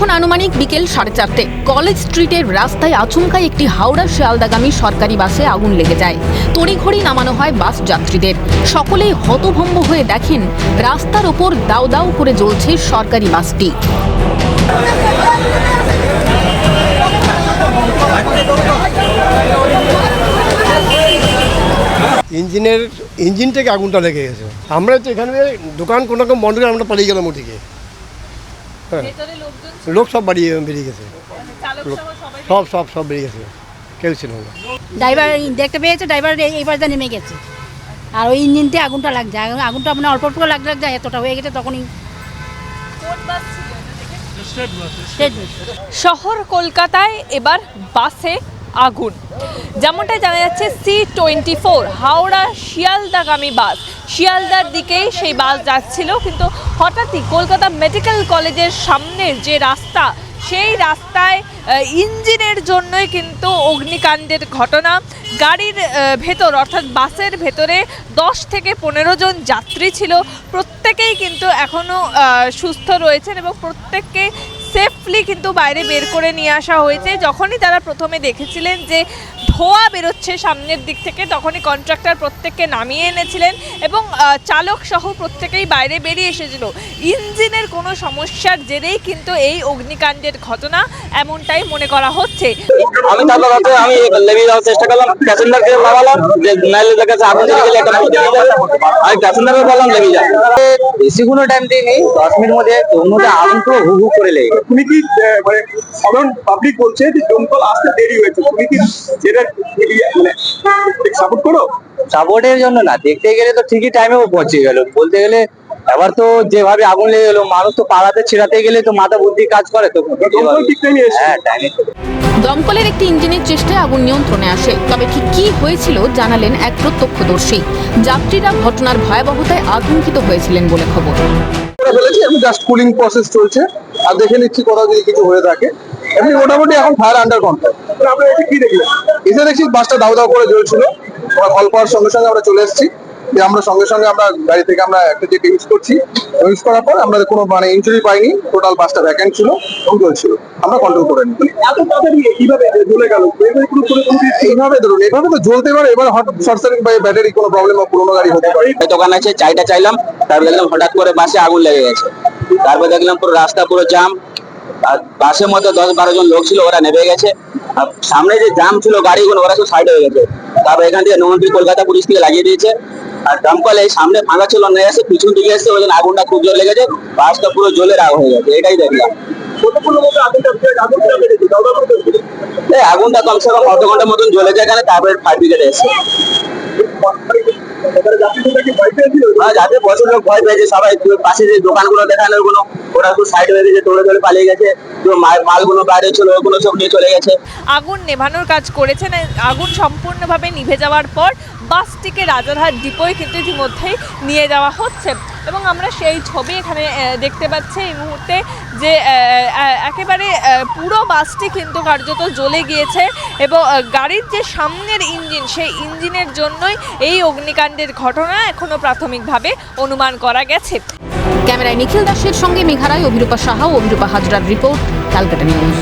তখন আনুমানিক বিকেল সাড়ে চারটে। কলেজ স্ট্রিটের রাস্তায় আচমকা একটি হাওড়া শিয়ালদাগামী সরকারি বাসে আগুন লেগে যায়। তড়িঘড়ি নামানো হয় বাস যাত্রীদের। সকলেই হতভম্ব হয়ে দেখেন, রাস্তার ওপর দাউ দাউ করে জ্বলছে সরকারি বাসটি। ইঞ্জিনের, ইঞ্জিন থেকে আগুনটা লেগে গেছে। আমরা তো এখানে দোকান কোনো রকম বন্ধ করে আমরা পালিয়ে গেলাম ওদিকে। হ্যাঁ। লোক সব বাড়িয়ে বেরিয়ে গেছে। সব সব সব বেরিয়ে গেছে। কেউ ছিল না। ড্রাইভার দেখতে পেয়েছে ড্রাইভার এই- যা পাশটা নেমে গেছে। আর ওই ইঞ্জিনতে আগুনটা লাগছে। আগুন- আগুনটা মানে অল্প অল্প লাগ লাগতে লাগছে এতটা হয়ে গেছে তখনই। শহর কলকাতায় এবার বাসে আগুন। যেমনটা জানা যাচ্ছে সি টোয়েন্টি ফোর হাওড়া শিয়ালদাগামী বাস। শিয়ালদার দিকেই সেই বাস যাচ্ছিল, কিন্তু হঠাৎই কলকাতা মেডিকেল কলেজের সামনের যে রাস্তা, সেই রাস্তায় ইঞ্জিনের জন্যই কিন্তু অগ্নিকাণ্ডের ঘটনা। গাড়ির ভেতর, অর্থাৎ বাসের ভেতরে দশ থেকে পনেরো জন যাত্রী ছিল। প্রত্যেকেই কিন্তু এখনও সুস্থ রয়েছেন এবং প্রত্যেককে সেফলি কিন্তু বাইরে বের করে নিয়ে আসা হয়েছে। যখনই তারা প্রথমে দেখেছিলেন যে ধোঁয়া বেরোচ্ছে সামনের দিক থেকে, তখনই কন্ট্রাক্টর প্রত্যেককে নামিয়ে এনেছিলেন এবং চালক সহ প্রত্যেকেই বাইরে বেরিয়ে এসেছিল। ইঞ্জিনের কোনো সমস্যার জেরেই কিন্তু এই অগ্নিকাণ্ডের ঘটনা এমনটাই মনে করা হচ্ছে। আমি তারপর রাতে আমি লেগে যাওয়ার চেষ্টা করলাম প্যাসেঞ্জারকে নামালাম যে নাইলে দেখা যাচ্ছে আগুন লেগে গেলে একটা আমি প্যাসেঞ্জারকে বললাম লেগে যাবে বেশি কোনো টাইম দিইনি দশ মিনিট মধ্যে মধ্যে আগুন পুরো হু হু করে লেগে। তুমি কি মানে সাধারণ পাবলিক বলছে যে দমকল আসতে দেরি হয়েছে তুমি কি যেটা মানে সাপোর্ট করো? সাপোর্টের জন্য না দেখতে গেলে তো ঠিকই টাইমে পৌঁছে গেল। বলতে গেলে এবার তো যেভাবে আগুন লেগে গেলো মানুষ তো পাড়াতে ছেড়াতে গেলে তো মাথা বুদ্ধি কাজ করে তো। হ্যাঁ দমকলের একটি ইঞ্জিনের চেষ্টায় আগুন নিয়ন্ত্রণে আসে। তবে ঠিক কি হয়েছিল জানালেন এক প্রত্যক্ষদর্শী। যাত্রীরা ঘটনার ভয়াবহতায় আতঙ্কিত হয়েছিলেন বলে খবর। ফেলেছি আমি জাস্ট কুলিং প্রসেস চলছে। আর দেখে নিচ্ছি কোথাও যদি কিছু হয়ে থাকে। এমনি মোটামুটি এখন ফায়ার আন্ডার কন্ট্রোল আমরা এসে কি দেখলাম এসে দেখছি বাসটা দাউ দাউ করে জ্বলছিল। আমরা কল পাওয়ার সঙ্গে সঙ্গে আমরা চলে এসেছি। যে আমরা সঙ্গে সঙ্গে আমরা গাড়ি থেকে আমরা একটা যেটা ইউজ করছি। ইউজ করার পর আমরা কোনো মানে ইঞ্জুরি পাইনি। টোটাল বাসটা ভ্যাকেন্ট ছিল এবং জ্বলছিল আমরা কন্ট্রোল করে নিই। গেল? এইভাবে ধরুন এভাবে তো জ্বলতে পারে এবার হট শর্ট সার্কিট বা ব্যাটারি কোনো প্রবলেম বা পুরোনো গাড়ি হতে পারে। দোকান আছে চাইটা চাইলাম তারপর দেখলাম হঠাৎ করে বাসে আগুন লেগে গেছে। তারপর দেখলাম পুরো রাস্তা পুরো জাম আর বাসের মধ্যে দশ বারো জন লোক ছিল ওরা নেমে গেছে। আর সামনে যে জাম ছিল গাড়িগুলো ওরা সব সাইড হয়ে গেছে। তারপর এখান থেকে নমন্ত্রী কলকাতা পুলিশ থেকে লাগিয়ে দিয়েছে। আর দমকল সামনে ফাঁকা ছিল, নিয়ে এসে পিছন দিকে এসে ওই আগুনটা খুব জোর লেগেছে, বাসটা পুরো জলে রাগ হয়ে গেছে, এটাই দেখলাম। আগুনটা কমসে কম অর্ধ ঘণ্টার মতন জ্বলে যায় এখানে, তারপরে ফায়ার ব্রিগেড এসে লোক ভয় পেয়েছে, সবাই পাশে যে দোকানগুলো দেখানোর সাইড হয়ে গেছে পালিয়ে গেছে মালগুলো বাইরে ওগুলো নিয়ে চলে গেছে। আগুন নেভানোর কাজ করেছেন, আগুন সম্পূর্ণভাবে নিভে যাওয়ার পর বাসটিকে রাজারহাট ডিপোয় কিন্তু ইতিমধ্যেই নিয়ে যাওয়া হচ্ছে। এবং আমরা সেই ছবি এখানে দেখতে পাচ্ছি এই মুহূর্তে যে একেবারে পুরো বাসটি কিন্তু কার্যত জ্বলে গিয়েছে এবং গাড়ির যে সামনের ইঞ্জিন, সেই ইঞ্জিনের জন্যই এই অগ্নিকাণ্ডের ঘটনা এখনও প্রাথমিকভাবে অনুমান করা গেছে। ক্যামেরায় নিখিল দাসের সঙ্গে মেঘারায় অভিরূপা সাহা ও অভিরূপা হাজরার রিপোর্ট, ক্যালকাটা নিউজ।